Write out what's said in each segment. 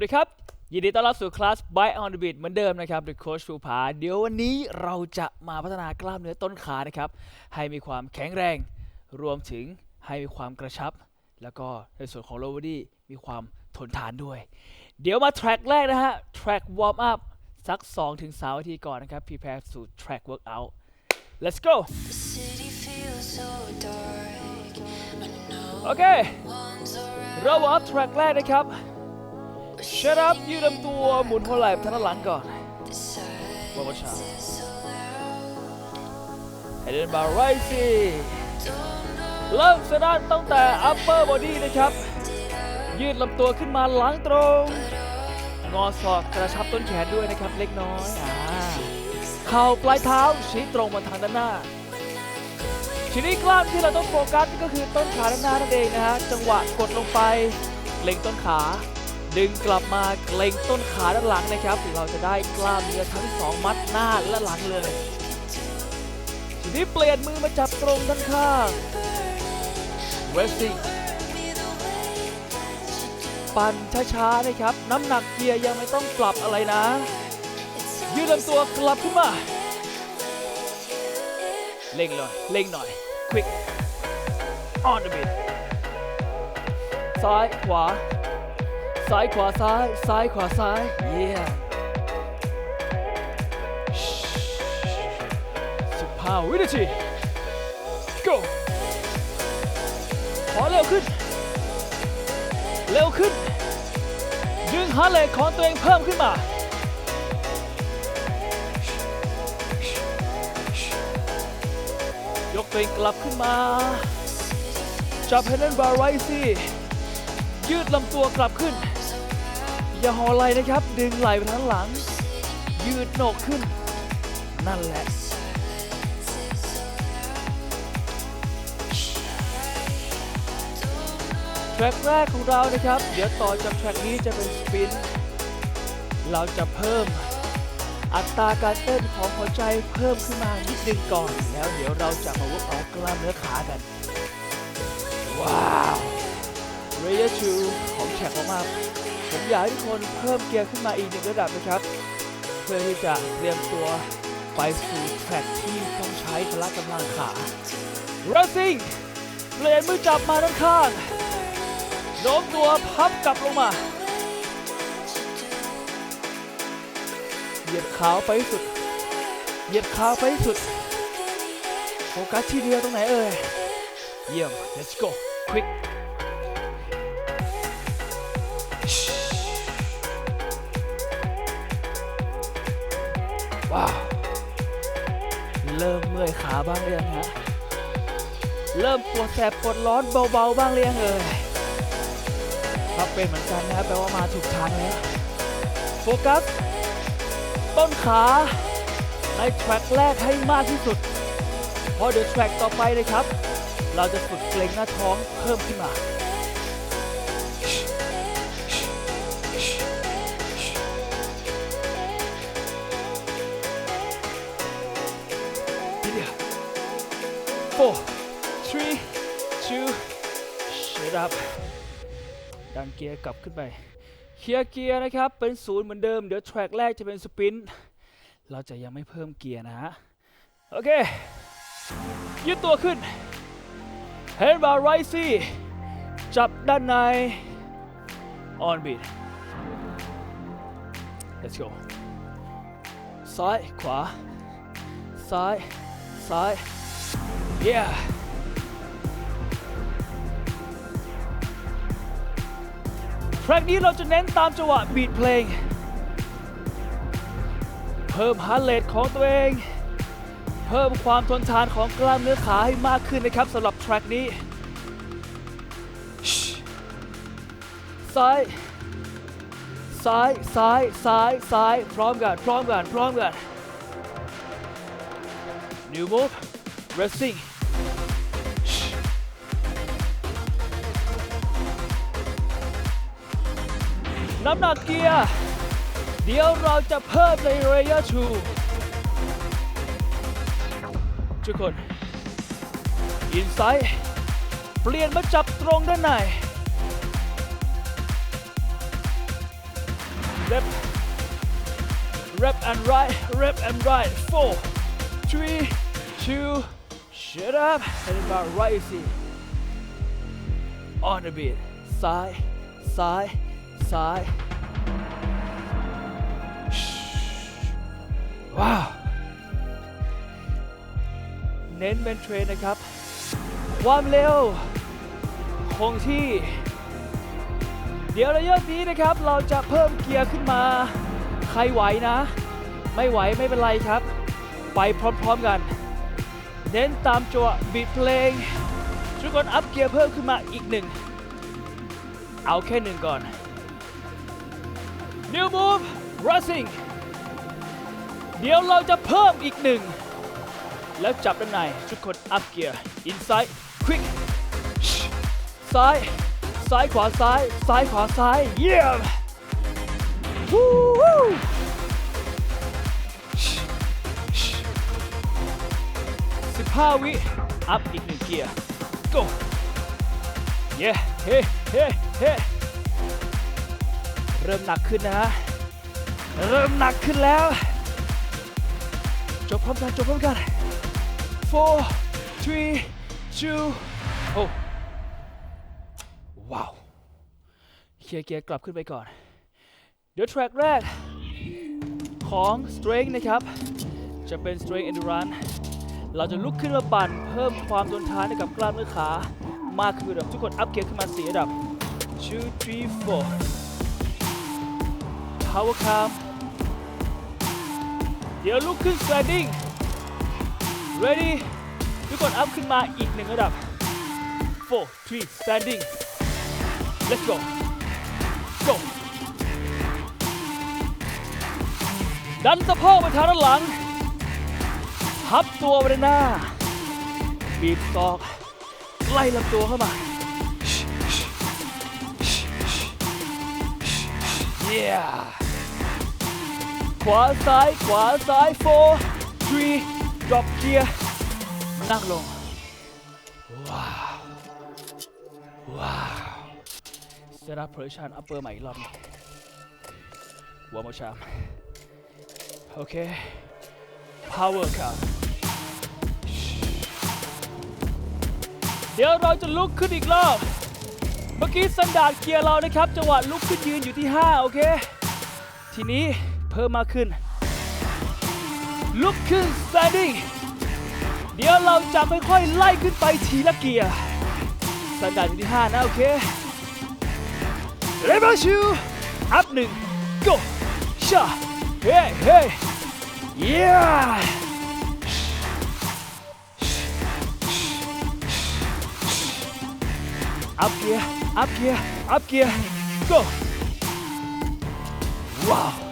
วัสดีครับ ยินดีต้อนรับสู่คลาส By on the Beat เหมือนเดิมนะครับโดยโค้ชภูผา เดี๋ยววันนี้เราจะมาพัฒนากล้ามเนื้อต้นขานะครับ ให้มีความแข็งแรง รวมถึงให้มีความกระชับ แล้วก็ในส่วนของ lower body มีความทนทานด้วย เดี๋ยวมาแทร็กแรกนะฮะแทร็กวอร์มอัพสัก 2-3นาทีก่อนนะครับ prepare สู่แทร็ก workout let's go โอเคเราวอร์มอัพแทร็กแรกนะครับ shut up ยืดลำตัวหมุนหัวไหล่ทางด้านหลังก่อน The silence ว่าช้าให้เดินบาร์ไรสิเริ่มสตาร์ทตั้งแต่ upper body นะครับ ยืดลำตัวขึ้นมาหลังตรง งอศอกกระชับต้นแขนด้วยนะครับเล็กน้อยอ่าเข่าปลายเท้าชี้ตรงมาทางด้านหน้า ทีนี้กล้ามที่เราต้องโฟกัสก็คือต้นขาด้านหน้านั่นเองนะฮะ จังหวะกดลงไป เล็งต้นขา ดึงกลับมาเล็งต้นขาด้านหลังนะครับ เราจะได้กล้ามเนื้อทั้งสองมัดหน้าและหลังเลยทีนี้เปลี่ยนมือมาจับตรงด้านข้าง resting ปั่นช้าๆนะครับ น้ำหนักเกียร์ยังไม่ต้องปรับอะไรนะ ยืดลำตัวกลับขึ้นมาเร่งหน่อยเร่งหน่อย quick on the beat ซ้ายขวา ซ้ายขวาซ้าย ซ้ายขวาซ้าย yeah สิบห้าวินาที go ขอเร็วขึ้น เร็วขึ้น ดึงฮาร์เรทของตัวเองเพิ่มขึ้นมายกตัวเองกลับขึ้นมา จับเพนเดนบาร์ไว้สิ ยืดลำตัวกลับขึ้น อย่าห่อไหลนะครับ ดึงไหลไปทางหลัง ยืดโหนกขึ้น นั่นแหละ แทร็กแรกของเรานะครับ เดี๋ยวต่อจากแทร็กนี้จะเป็นสปิน เราจะเพิ่มอัตราการเต้นของหัวใจเพิ่มขึ้นมานิดนึงก่อน แล้วเดี๋ยวเราจะมาวิร์กออกกล้ามเนื้อขากัน ว้าว เรเยอร์ชูของแขกมาก ผมอยากให้ทุกคนเพิ่มเกียร์ขึ้นมาอีกหนึ่งระดับนะครับ เพื่อที่จะเตรียมตัวไปสู่แทร็กที่ต้องใช้พละกำลังขา Racing เปลี่ยนมือจับมาด้านข้างโน้มตัวพับกลับลงมา เหยียดขาไปสุด เหยียดขาไปสุด โฟกัสที่เดียวตรงไหนเอ่ย เยี่ยม let's go quick บ้างเรียงฮะเริ่มปวดแสบปวดร้อนเบาๆบ้างเรียงเอ่ยถ้าเป็นเหมือนกันนะครับแปลว่ามาถูกทางแล้วโฟกัสต้นขาในแทร็กแรกให้มากที่สุด เพราะเดี๋ยวแทร็กต่อไปเลยครับ เราจะฝึกเกรงหน้าท้องเพิ่มขึ้นมา ดันเกียร์กลับขึ้นไปเคลียร์เกียร์นะครับเป็นศูนย์เหมือนเดิมเดี๋ยวแทร็กแรกจะเป็นสปินเราจะยังไม่เพิ่มเกียร์นะฮะโอเคยืดตัวขึ้นเฮนบาร์ไรซี่จับด้านใน on beat let's go ซ้ายขวา ซ้าย ซ้าย yeah ร็กนี้เราจะเน้นตามจังหวะบีทเพลง เพิ่มฮาร์เรทของตัวเอง เพิ่มความทนทานของกล้ามเนื้อขาให้มากขึ้นนะครับสำหรับแทร็กนี้ ซ้าย ซ้าย ซ้าย ซ้าย ซ้าย พร้อมกัน พร้อมกัน พร้อมกัน New move resting น้ำหนักเกียร์ เดี๋ยวเราจะเพิ่มในเระยะชูทุกคน อินไซด์เปลี่ยนมาจับตรงด้านใน left left and right left and right four three two shut up and about right easy on the beat ซ้าย ซ้ายว้าว เน้นเป็นเทรนนะครับ ความเร็ว คงที่ เดี๋ยวระยะนี้นะครับ เราจะเพิ่มเกียร์ขึ้นมา ใครไหวนะ ไม่ไหวไม่เป็นไรครับ ไปพร้อมๆกัน เน้นตามจังหวะบีทเพลงทุกคนอัพเกียร์เพิ่มขึ้นมาอีกหนึ่ง เอาแค่หนึ่งก่อน New move rushing เดี๋ยวเราจะเพิ่มอีกหนึ่ง แล้วจับด้านในทุกคนอัพเกียร์ inside quick ซ้าย ซ้ายขวาซ้าย ซ้ายขวาซ้าย เยี่ยมวู้วู้สิบห้าวิ อัพอีกหนึ่งเกียร์ go เย้เฮ้ เริ่มหนักขึ้นนะฮะ เริ่มหนักขึ้นแล้ว จบพร้อมกัน จบพร้อมกัน four three two โอ้ว้าวเคลียร์เกียร์กลับขึ้นไปก่อน เดี๋ยว track แรก ของ strength นะครับ จะเป็น strength endurance เราจะลุกขึ้นมาปั่น เพิ่มความทนทานให้กับกล้ามเนื้อขามากขึ้นระดับทุกคนอัพเกียร์ขึ้นมาสี่ระดับ two three four power climb เดี๋ยวลุกขึ้น standing ready ทุกคนอัพขึ้นมาอีกหนึ่งระดับ four three standing let's go go ดันสะโพกไปทางด้านหลังพับตัวไปด้านหน้า บีบศอก ไล่ลำตัวเข้ามา yeah ขวาซ้ายขวาซ้าย four three drop gear นั่งลง ว้าว ว้าว set up position upper ใหม่อีกรอบหนึง one more time โอเค power ครับเดี๋ยวเราจะลุกขึ้นอีกรอบ เมื่อกี้สันดาดเกียร์เรานะครับ จังหวะลุกขึ้นยืนอยู่ที่ 5 โอเค ทีนี้ เพิ่มมากขึ้น ลุกขึ้น standing เดี๋ยวเราจะค่อยๆไล่ขึ้นไปทีละเกียร์สันดาดอยู่ที่ 5 นะ โอเคเลเวลชูอัพหนึ่ง go ชาเฮ้เฮ้ yeah อัพเกียร์อัพเกียร์อัพเกียร์ go ว้าว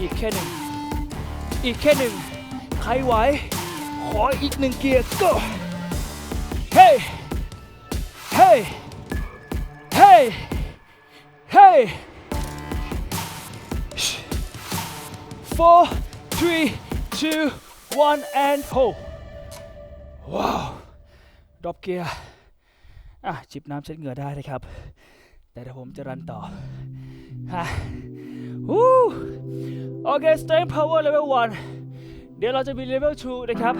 อีกแค่หนึ่ง อีกแค่หนึ่ง ใครไหว ขออีกหนึ่งเกียร์ go เฮ้ เฮ้ เฮ้ เฮ้ four three two one and hold ว้าวดรอปเกียร์ อะ จิบน้ำเช็ดเหงื่อได้เลยครับ แต่เดี๋ยวผมจะรันต่อฮะ โอเค strength power level 1 เดี๋ยวเราจะมี level 2 นะครับ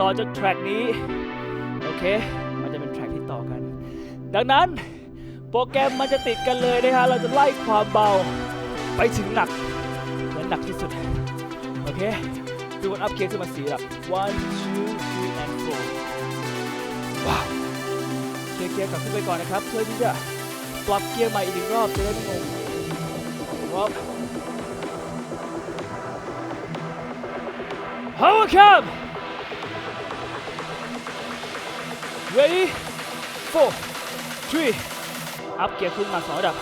ต่อจากแทร็กนี้ โอเค มันจะเป็นแทร็กที่ต่อกัน ดังนั้นโปรแกรมมันจะติดกันเลยนะฮะ เราจะไล่ความเบาไปถึงหนักและหนักที่สุด โอเค ดูกันอัพเกียร์ขึ้นมาสี่ระดับ one two three and four ว้าว เคลียร์เกียร์กลับขึ้นไปก่อนนะครับ เพื่อที่จะปรับเกียร์ใหม่อีกรอบจะได้ไม่งง พร้อม Power cam ready four three อัพเกียร์ขึ้นมาสองระดับ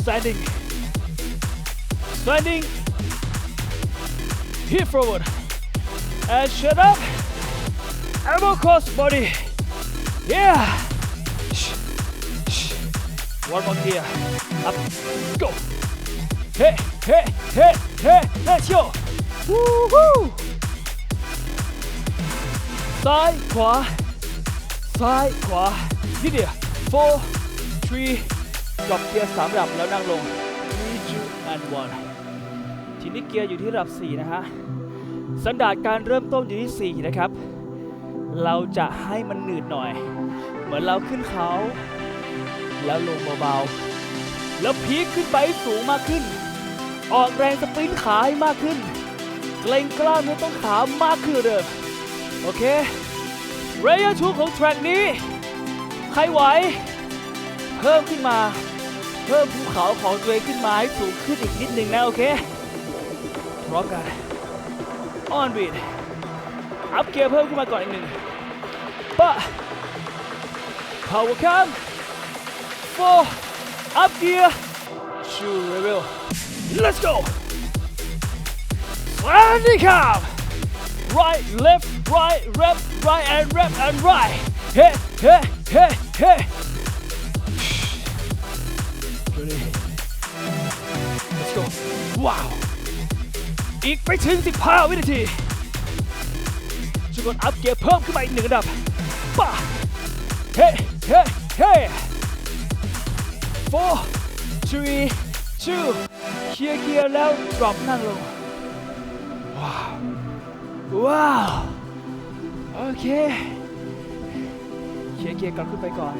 standing standing hip forward and shut up elbow cross body yeah one more gear up go hey hey hey hey let's go Woohoo ซ้ายขวาซ้ายขวานิดเดียว four three ดรอปเกียร์สามระดับแล้วนั่งลง3 2 and 1ทีนี้เกียร์อยู่ที่ระดับ 4 นะฮะ สันดาดการเริ่มต้นอยู่ที่ 4 นะครับ เราจะให้มันหนืดหน่อย เหมือนเราขึ้นเขา แล้วลงเบาๆ แล้วพีคขึ้นไปสูงมากขึ้น ออกแรงสปรินต์ขาให้มากขึ้น เกรงกล้ามเนื้อต้นขามากขึ้นเดิมโอเคระยะชูของแทร็กนี้ ใครไหว เพิ่มขึ้นมา เพิ่มภูเขาของตัวเองขึ้นมาให้สูงขึ้นอีกนิดหนึ่งนะ โอเคพร้อมกันออนบีดอัพเกียร์เพิ่มขึ้นมาก่อนอีกหนึ่งปะ power cam four up gear two level let's go landing cam right left right left right and left and right hey hey hey hey ready let's go ว้าว อีกไม่ถึง 15 วินาทีทุกคนอัพเกียร์เพิ่มขึ้นมาอีกหนึ่งระดับป่ะเฮ้เฮ้เฮ้ four three two เคลียร์เกียร์แล้วดรอปนั่งลง ว้าว ว้าว โอเคเคลียร์เกียร์กลับขึ้นไปก่อน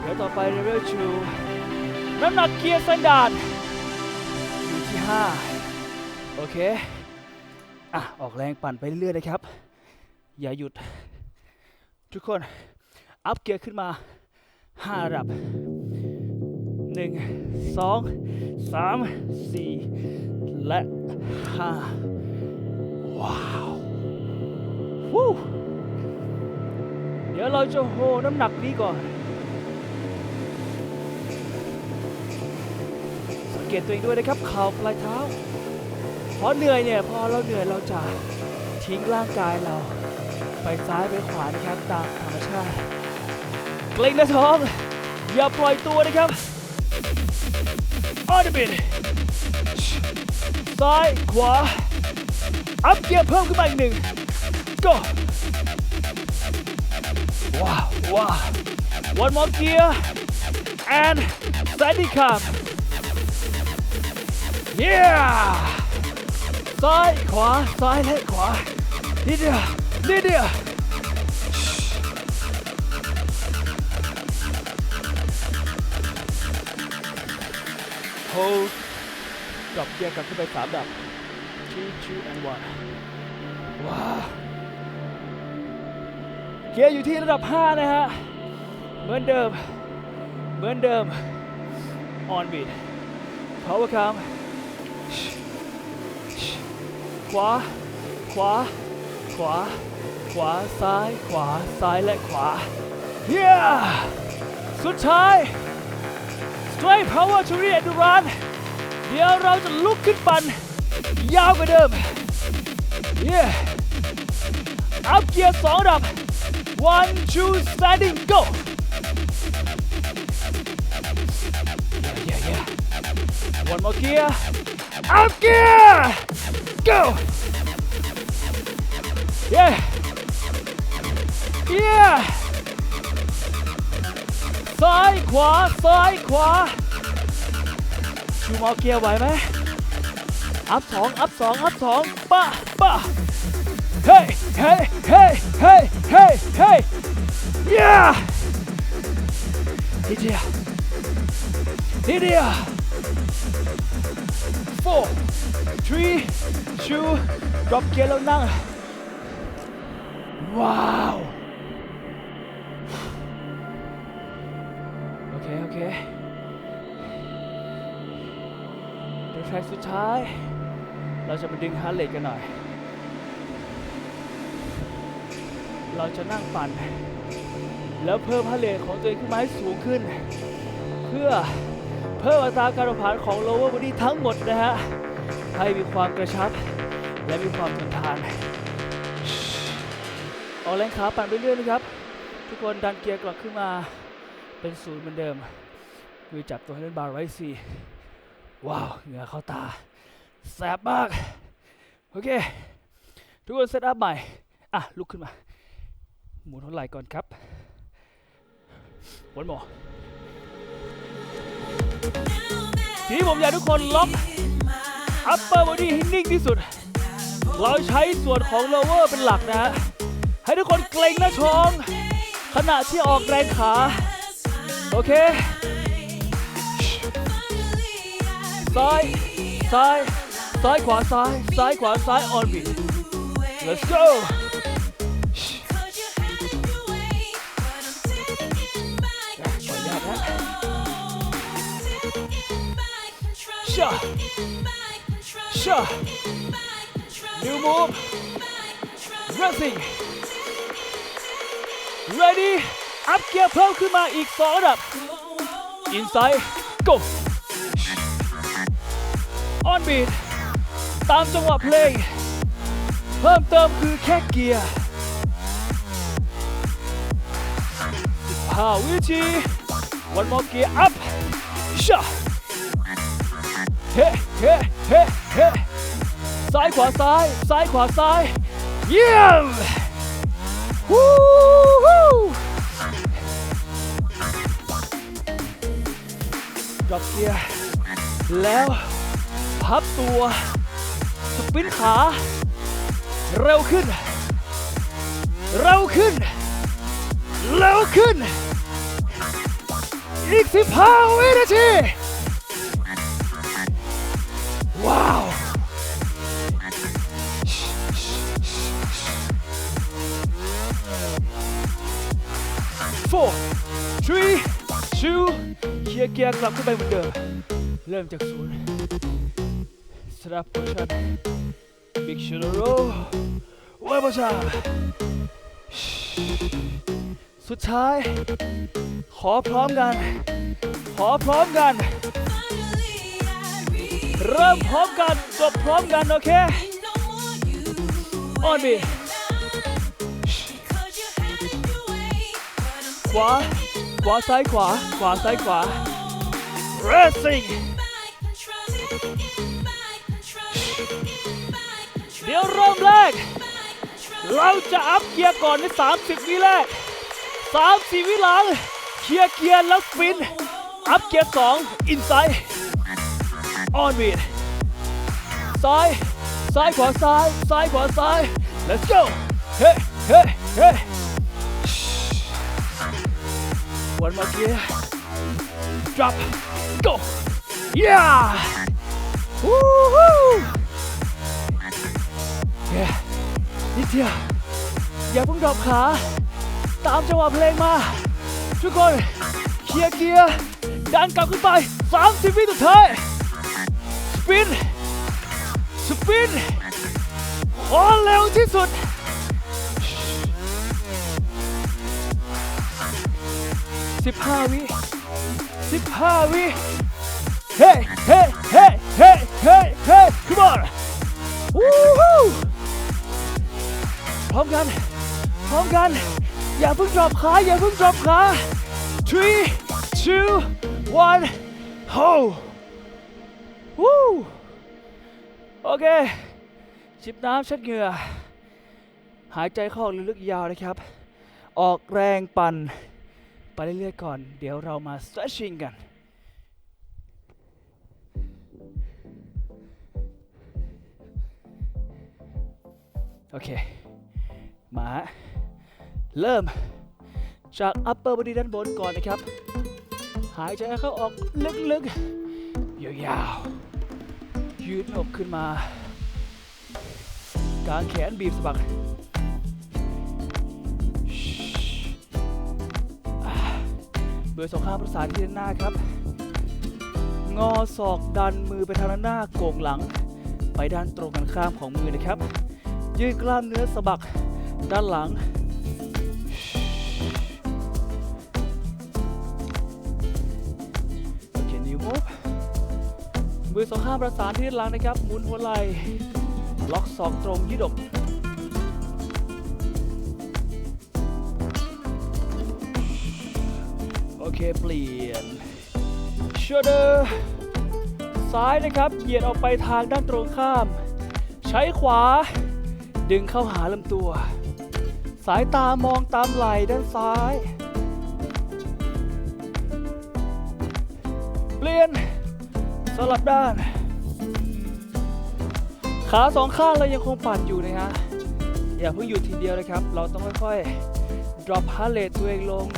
เดี๋ยวต่อไปเลเวล2น้ำหนักเกียร์สแตนดาร์ดอยู่ที่ 5 โอเค อะ ออกแรงปั่นไปเรื่อยๆนะครับ อย่าหยุด ทุกคน อัพเกียร์ขึ้นมา 5 ระดับ 1 2 3 4และ5ว้าววู้เดี๋ยวเราจะโหน้ำหนักนี้ก่อน สังเกตตัวเองด้วยนะครับเข่าปลายเท้าพอเหนื่อยเนี่ยพอเราเหนื่อยเราจะทิ้งร่างกายเรา ไปซ้ายไปขวานะครับตามธรรมชาติเกรงหน้าท้อง อย่าปล่อยตัวนะครับ ออดบินซ้ายขวา อัพเกียร์เพิ่มขึ้นมาอีกหนึ่ง go ว้าวว้าว one more gear and steady cam yeah ซ้ายขวาซ้ายและขวานิดเดียวนิดเดียว hold ดรอปเกียร์กลับขึ้นไปสามดับ two two and one ว้าวเกียร์อยู่ที่ระดับ 5 นะฮะ เหมือนเดิม เหมือนเดิม on beat power cam ขวา ขวา ขวา ขวา ซ้าย ขวา ซ้ายและขวา yeah สุดท้าย straight power to the endurance เดี๋ยวเราจะลุกขึ้นปั่นยาวกว่าเดิม yeah อัพเกียร์สองดับ one two standing go yeah yeah yeah one more gear up gear go yeah yeah ซ้ายขวาซ้ายขวาชูมอเกียร์ไหวไหมอัพสองอัพสองอัพสองป้าป้าเฮ้เฮ้เฮ้เฮ้เฮ้เฮ้ยานิดเดียวนิดเดียว four three two drop เกียร์แล้วนั่งว้าว เค โอเคเดี๋ยวแทร็กสุดท้าย เราจะมาดึงฮาร์เรทกันหน่อย เราจะนั่งปั่น แล้วเพิ่มฮาร์เรทของตัวเองขึ้นมาให้สูงขึ้น เพื่อเพิ่มอัตราการผาผลาญของ lower body ทั้งหมดนะฮะ ให้มีความกระชับ และมีความทนทาน ออกแรงขาปั่นไปเรื่อยนะครับ ทุกคนดันเกียร์กลับขึ้นมา เป็นศูนย์เหมือนเดิมมือจับตัวให้เล่นบาร์ไว้สี่ว้าวเหงื่อเข้าตา แสบมาก โอเค ทุกคนเซตอัพใหม่ อะ ลุกขึ้นมา หมุนหัวไหล่ก่อนครับ วนหมอทีนี้ผมอยากทุกคนล็อก upper body ให้นิ่งที่สุด เราใช้ส่วนของ lower เป็นหลักนะฮะ ให้ทุกคนเกรงหน้าท้อง ขณะที่ออกแรงขา โอเคซ้ายซ้ายซ้ายขวาซ้ายซ้ายขวาซ้าย on beat let's go ขออนุญาตนะชาชา new move racing ready up เกียร์เพิ่มขึ้นมาอีก 2 ระดับ inside go on beat ตามจังหวะเพลง เพิ่มเติมคือแค่เกียร์15วิธี one more gear up ชาเฮ้เฮ้เฮ้เฮ้ซ้ายขวาซ้าย ซ้ายขวาซ้าย เยี่ยมวู้ฮู้ ดอปเกียร์แล้วพับตัวสปินขา เร็วขึ้น เร็วขึ้น เร็วขึ้น อีก 15 วินาที ว้าว four three two เกียร์เกียร์กลับขึ้นไปเหมือนเดิม เริ่มจากศูนย์สลับโพชั่นบิ๊กชูโรไว้ประชาสุดท้าย ขอพร้อมกัน ขอพร้อมกัน เริ่มพร้อมกันจบพร้อมกันโอเคออนบีขวา ขวาซ้ายขวา ขวาซ้ายขวา racing เดี๋ยวเริ่มแรก เราจะอัพเกียร์ก่อนใน 30 วิแรก 30 วิหลังเคลียร์เกียร์แล้วสปิน อัพเกียร์2อินไซด์ออนบีดซ้ายซ้ายขวาซ้าย ซ้ายขวาซ้าย let's go เฮ้เฮ้เฮ้ one more gear drop go yeah Woohoo yeah นิดเดียวอย่าเพิ่งดรอปขา ตามจังหวะเพลงมา ทุกคนเคลียร์เกียร์ดันกลับขึ้นไป 30 วิสุดท้าย สปิน สปินขอเร็วที่สุด 15 วิ 15 วิ เฮ้เฮ้เฮ้เฮ้เฮ้เฮ้ come on วู้ฮู้พร้อมกัน พร้อมกัน อย่าเพิ่งดรอปขา อย่าเพิ่งดรอปขา three two one ho วู้โอเคชิบน้ำเช็ดเหงื่อ หายใจเข้าลึกๆยาวนะครับ ออกแรงปั่น ไปเรื่อยๆก่อน เดี๋ยวเรามา stretching กัน โอเค มาฮะเริ่ม จาก upper body ด้านบนก่อนนะครับ หายใจเข้าออกลึกๆ ยาวๆ ยืดอกขึ้นมา กางแขนบีบสะบัก เบอร์สองข้างประสานที่ด้านหน้าครับ งอศอกดันมือไปทางด้านหน้าโก่งหลัง ไปด้านตรงกันข้ามของมือนะครับ ยืดกล้ามเนื้อสะบักด้านหลังโอเคนิ้วมบมือสองข้างประสานที่ด้านหลังนะครับหมุนหัวไหล่ล็อกศอกตรงยืดอก เคเปลี่ยน shoulder ซ้ายนะครับ เหยียดออกไปทางด้านตรงข้าม ใช้ขวา ดึงเข้าหาลำตัว สายตามองตามไหล่ด้านซ้าย เปลี่ยน สลับด้าน ขาสองข้างเรายังคงปั่นอยู่นะฮะ อย่าเพิ่งหยุดทีเดียวนะครับ เราต้องค่อยๆ drop heart rate ตัวเองลง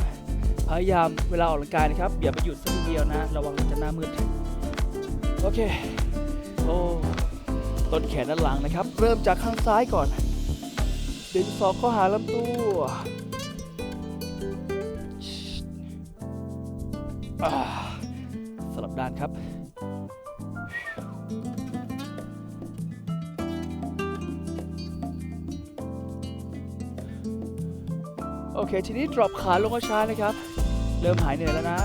พยายามเวลาออกกำลังกายนะครับอย่าไปหยุดสักทีเดียวนะ ระวังจะหน้ามืดโอเคโอ้ต้นแขนด้านหลังนะครับ เริ่มจากข้างซ้ายก่อนดึงศอกเข้าหาลำตัวสลับด้านครับโอเค ทีนี้ drop ขาลงช้าๆนะครับ เริ่มหายเหนื่อยแล้วนะ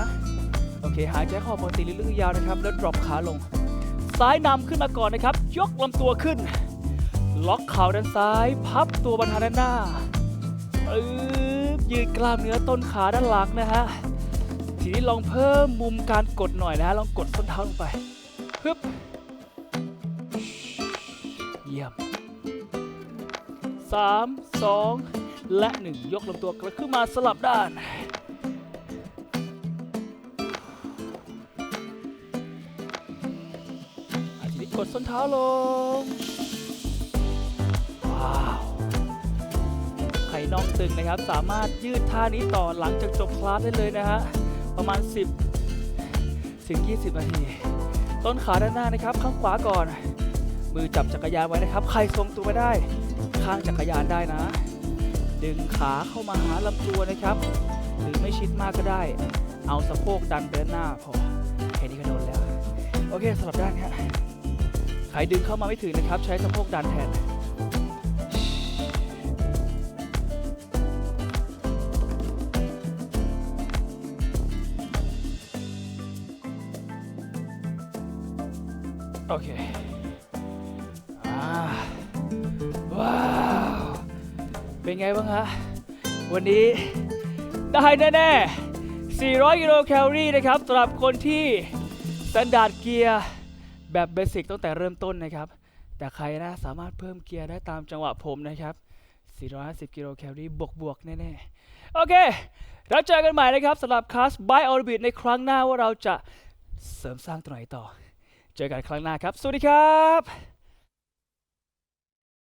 โอเค หายใจเข้าปกติลึกๆยาวนะครับ แล้ว drop ขาลง ซ้ายนำขึ้นมาก่อนนะครับ ยกลำตัวขึ้น ล็อกเข่าด้านซ้าย พับตัวบรรทาด้านหน้าปึ๊บยืดกล้ามเนื้อต้นขาด้านหลังนะฮะ ทีนี้ลองเพิ่มมุมการกดหน่อยนะ ลองกดส้นเท้าลงไปฮึบเยี่ยมสามสองและหนึ่งยกลำตัวกลับขึ้นมาสลับด้าน ดส้นเท้าลง ว้าว ไข่น่องตึงนะครับ สามารถยืดท่านี้ต่อหลังจากจบคลาสได้เลยนะฮะ ประมาณ 10ถึง20 นาที ต้นขาด้านหน้านะครับ ข้างขวาก่อน มือจับจักรยานไว้นะครับ ใครทรงตัวไม่ได้ ข้างจักรยานได้นะ ดึงขาเข้ามาหาลำตัวนะครับ หรือไม่ชิดมากก็ได้ เอาสะโพกดันไปด้านหน้าพอแค่นี้ก็โดนแล้ว โอเคสลับด้านค รับใครดึงเข้ามาไม่ถึงนะครับ ใช้สะโพกดันแทน โอเคอาว้าว เป็นไงบ้างฮะ วันนี้ได้แน่ๆ400 กิโลแคลอรี่นะครับสำหรับคนที่สแตนดาร์ดเกียร์ แบบเบสิกตั้งแต่เริ่มต้นนะครับ แต่ใครนะสามารถเพิ่มเกียร์ได้ตามจังหวะผมนะครับ 450 กิโลแคลอรี่บวกๆแน่ๆ โอเคแล้วเจอกันใหม่นะครับสำหรับคลาส By Orbit ในครั้งหน้าว่าเราจะเสริมสร้างตรงไหนต่อ เจอกันครั้งหน้าครับ สวัสดีครับ